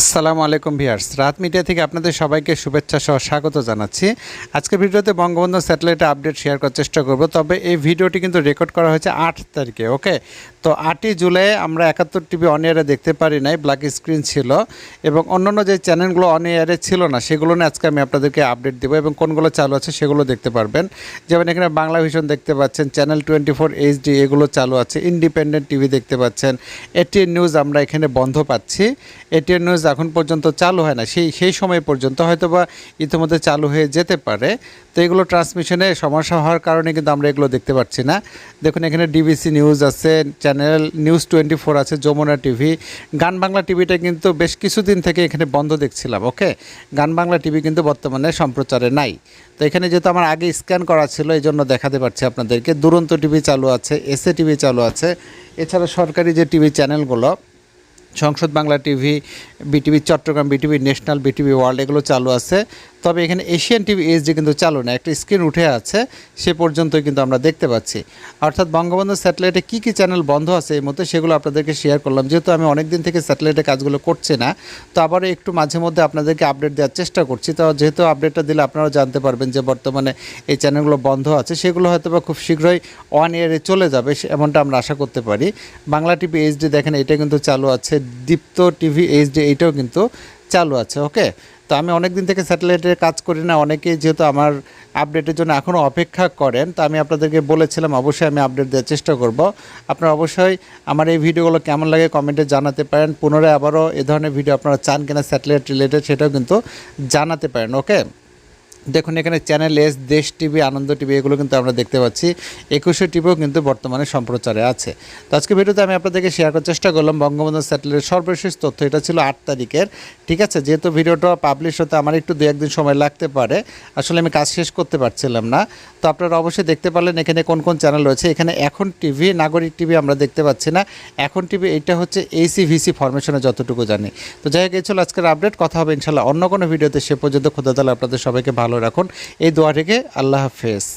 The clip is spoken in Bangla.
আসসালামু আলাইকুম ভিয়ার্স রাত মিডিয়া থেকে আপনাদের সবাইকে শুভেচ্ছা সহ স্বাগত জানাচ্ছি। আজকে ভিডিওতে বঙ্গবন্ধু স্যাটেলাইটে আপডেট শেয়ার করার চেষ্টা করব, তবে এই ভিডিওটি কিন্তু রেকর্ড করা হয়েছে আট তারিখে, ওকে? তো আটই জুলাই আমরা একাত্তর টিভি অন এয়ারে দেখতে পারি নাই ব্ল্যাক স্ক্রিন ছিল, এবং অন্যান্য যে চ্যানেলগুলো অন এয়ারে ছিল না, সেগুলো নিয়ে আজকে আমি আপনাদেরকে আপডেট দেবো, এবং কোনগুলো চালু আছে সেগুলো দেখতে পারবেন। যেমন এখানে বাংলা ভিশন দেখতে পাচ্ছেন চ্যানেল টোয়েন্টি ফোর এইচডি এগুলো চালু আছে ইন্ডিপেন্ডেন্ট টিভি দেখতে পাচ্ছেন এটিএন নিউজ আমরা এখানে বন্ধ পাচ্ছি এটিএন নিউজ এখন পর্যন্ত চালু হয় না। সেই সেই সময় পর্যন্ত হয়তো বা ইতিমধ্যে চালু হয়ে যেতে পারে। তো এগুলো ট্রান্সমিশনে সমস্যা হওয়ার কারণে কিন্তু আমরা এগুলো দেখতে পাচ্ছি না। দেখুন, এখানে ডিবিসি নিউজ আছে চ্যানেল নিউজ টোয়েন্টি ফোর আছে, যমুনা টিভি গান বাংলা টিভিটা কিন্তু বেশ কিছুদিন থেকে এখানে বন্ধ দেখছিলাম, ওকে? গান বাংলা টিভি কিন্তু বর্তমানে সম্প্রচারে নাই। তো এখানে যেহেতু আমার আগে স্ক্যান করা ছিল এই জন্য দেখাতে পারছি আপনাদেরকে। দুরন্ত টিভি চালু আছে এসএ টিভি চালু আছে। এছাড়া সরকারি যে টিভি চ্যানেলগুলো Sangsad Bangla TV, BTV, Chattogram BTV, national BTV, world এগুলো চালু আছে। তবে এখানে এশিয়ান টিভি এইচডি কিন্তু চালু না, একটা স্ক্রিন উঠে আছে, সে পর্যন্তই কিন্তু আমরা দেখতে পাচ্ছি। অর্থাৎ বঙ্গবন্ধু স্যাটেলাইটে কী কী চ্যানেল বন্ধ আছে এই মধ্যে সেগুলো আপনাদেরকে শেয়ার করলাম। যেহেতু আমি অনেক দিন থেকে স্যাটেলাইটে কাজগুলো করছি না, তো আবারও একটু মাঝে মধ্যে আপনাদেরকে আপডেট দেওয়ার চেষ্টা করছি। তো যেহেতু আপডেটটা দিলে আপনারাও জানতে পারবেন যে বর্তমানে এই চ্যানেলগুলো বন্ধ আছে, সেগুলো হয়তো বা খুব শীঘ্রই ওয়ান ইয়ারে চলে যাবে এমনটা আমরা আশা করতে পারি। বাংলা টিভি এইচডি দেখেন, এটা কিন্তু চালু আছে দীপ্ত টিভি এইচডি এইটাও কিন্তু চালু আছে, ওকে? তো আমি অনেক দিন থেকে স্যাটেলাইটের কাজ করি না, অনেকেই যেহেতু আমার আপডেটের জন্য এখনও অপেক্ষা করেন, তো আমি আপনাদেরকে বলেছিলাম, অবশ্যই আমি আপডেট দেওয়ার চেষ্টা করব। আপনারা অবশ্যই আমার এই ভিডিওগুলো কেমন লাগে কমেন্টে জানাতে পারেন, পুনরায় আবারও এ ধরনের ভিডিও আপনারা চান কিনা স্যাটেলাইট রিলেটেড সেটাও কিন্তু জানাতে পারেন, ওকে? দেখুন, এখানে channel S Desh TV Ananda TV এগুলো কিন্তু আমরা দেখতে পাচ্ছি। একুশে টিভিও কিন্তু বর্তমানে সম্প্রচারে আছে। তো আজকে ভিডিওতে আমি আপনাদেরকে শেয়ার করার চেষ্টা করলাম বঙ্গবন্ধু স্যাটেলাইটের সর্বশেষ তথ্য। এটা ছিল আট তারিখের, ঠিক আছে? যেহেতু ভিডিওটা পাবলিশ হতে আমার একটু দু একদিন সময় লাগতে পারে, আসলে আমি কাজ শেষ করতে পারছিলাম না। তো আপনারা অবশ্যই দেখতে পারলেন এখানে কোন কোন চ্যানেল রয়েছে। এখানে এখন টিভি নাগরিক টিভি আমরা দেখতে পাচ্ছি না। এখন টিভি এইটা হচ্ছে এসি ভিসি ফরমেশনে যতটুকু জানি। তো যাই হোক, এই ছিল আজকের আপডেট কথা হবে ইনশাল্লাহ অন্য কোনো ভিডিওতে। সে পর্যন্ত খোদা তালা আপনাদের সবাইকে ভালো রাখুন। এই দোয়াটিকে আল্লাহ হাফেজ।